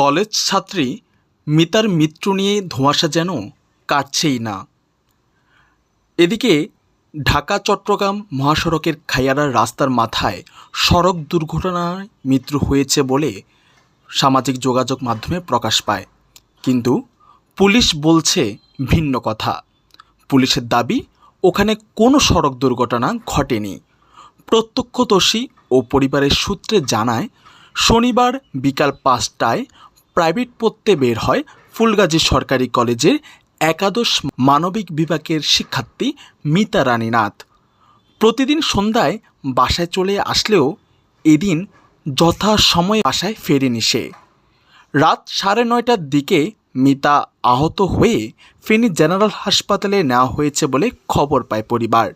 College ছাত্রী মিতার মৃত্যু নিয়ে ধোঁয়াশা যেন কাটছেই না। এদিকে ঢাকা, চট্টগ্রাম মহাসড়কের খাইয়ারার রাস্তার মাথায় সড়ক দুর্ঘটনায় মৃত্যু হয়েছে বলে সামাজিক যোগাযোগ মাধ্যমে প্রকাশ পায়। কিন্তু পুলিশ বলছে ভিন্ন কথা। পুলিশের দাবি, ওখানে কোনো সড়ক দুর্ঘটনা ঘটেনি। প্রত্যক্ষদর্শী ও পরিবারের সূত্রে জানায়, শনিবার বিকাল পাঁচটায় প্রাইভেট পড়তে বের হয় ফুলগাজী সরকারি কলেজের একাদশ মানবিক বিভাগের শিক্ষার্থী মিতা রানী নাথ প্রতিদিন সন্ধ্যায় বাসায় চলে আসলেও এদিন যথাসময়ে বাসায় ফেরেনি সে। রাত সাড়ে নয়টার দিকে মিতা আহত হয়ে ফেনী জেনারেল হাসপাতালে নেওয়া হয়েছে বলে খবর পায় পরিবার।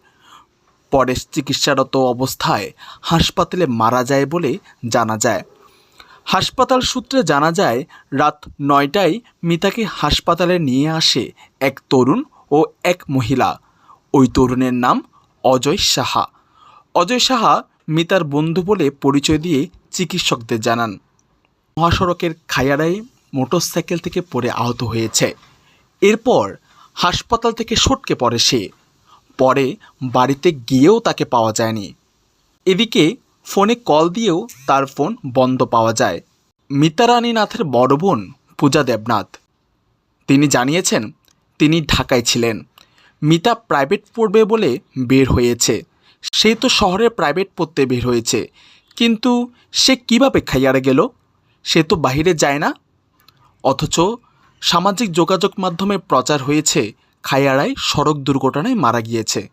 পরে চিকিৎসারত অবস্থায় হাসপাতালে মারা যায় বলে জানা যায়। হাসপাতাল সূত্রে জানা যায়, রাত নয়টায় মিতাকে হাসপাতালে নিয়ে আসে এক তরুণ ও এক মহিলা। ওই তরুণের নাম অজয় সাহা। অজয় সাহা মিতার বন্ধু বলে পরিচয় দিয়ে চিকিৎসকদের জানান, মহাসড়কের খায়ারায় মোটরসাইকেল থেকে পড়ে আহত হয়েছে। এরপর হাসপাতাল থেকে সটকে পড়ে সে। পরে বাড়িতে গিয়েও তাকে পাওয়া যায়নি। এদিকে ফোনে কল দিয়েও তার ফোন বন্ধ পাওয়া যায়। মিতারানী নাথের বড় বোন পূজা দেবনাথ। তিনি জানিয়েছেন, তিনি ঢাকায় ছিলেন। মিতা প্রাইভেট পড়বে বলে বের হয়েছে। সে তো শহরে প্রাইভেট পড়তে বের হয়েছে। কিন্তু সে কীভাবে খাইয়ারে গেল? সে তো বাইরে যায় না। অথচ সামাজিক যোগাযোগ মাধ্যমে প্রচার হয়েছে খাইয়ারায় সড়ক দুর্ঘটনায় মারা গিয়েছে।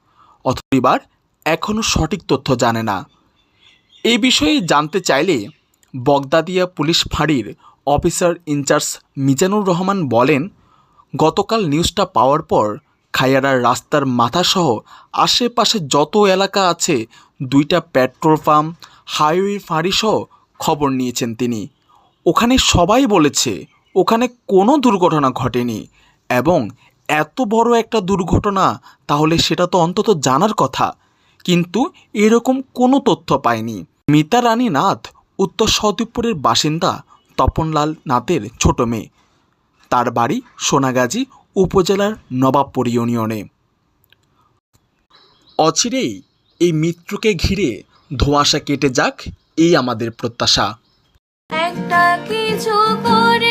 অথচ পরিবার এখনও সঠিক তথ্য জানে না। এই বিষয়ে জানতে চাইলে বগদাদিয়া পুলিশ ফাঁড়ির officer in charge Mizanur Rahman বলেন, গতকাল নিউজটা পাওয়ার পর খাইয়ারার রাস্তার মাথাসহ আশেপাশে যত এলাকা আছে, দুইটা পেট্রোল পাম্প, হাইওয়ে ফাঁড়িসহ খবর নিয়েছেন তিনি। ওখানে সবাই বলেছে, ওখানে কোনো দুর্ঘটনা ঘটেনি এবং এত বড় একটা দুর্ঘটনা, তাহলে সেটা তো অন্তত জানার কথা। কিন্তু এরকম কোনো তথ্য পায়নি। মিতা রানী নাথ, উত্তর সদীপুরের বাসিন্দা তপনলাল নাথের ছোট মেয়ে। তার বাড়ি সোনাগাজী উপজেলার নবাবপুর ইউনিয়নে। অচিরেই এই মিত্রকে ঘিরে ধোঁয়াশা কেটে যাক এই আমাদের প্রত্যাশা। একটা কিছু করে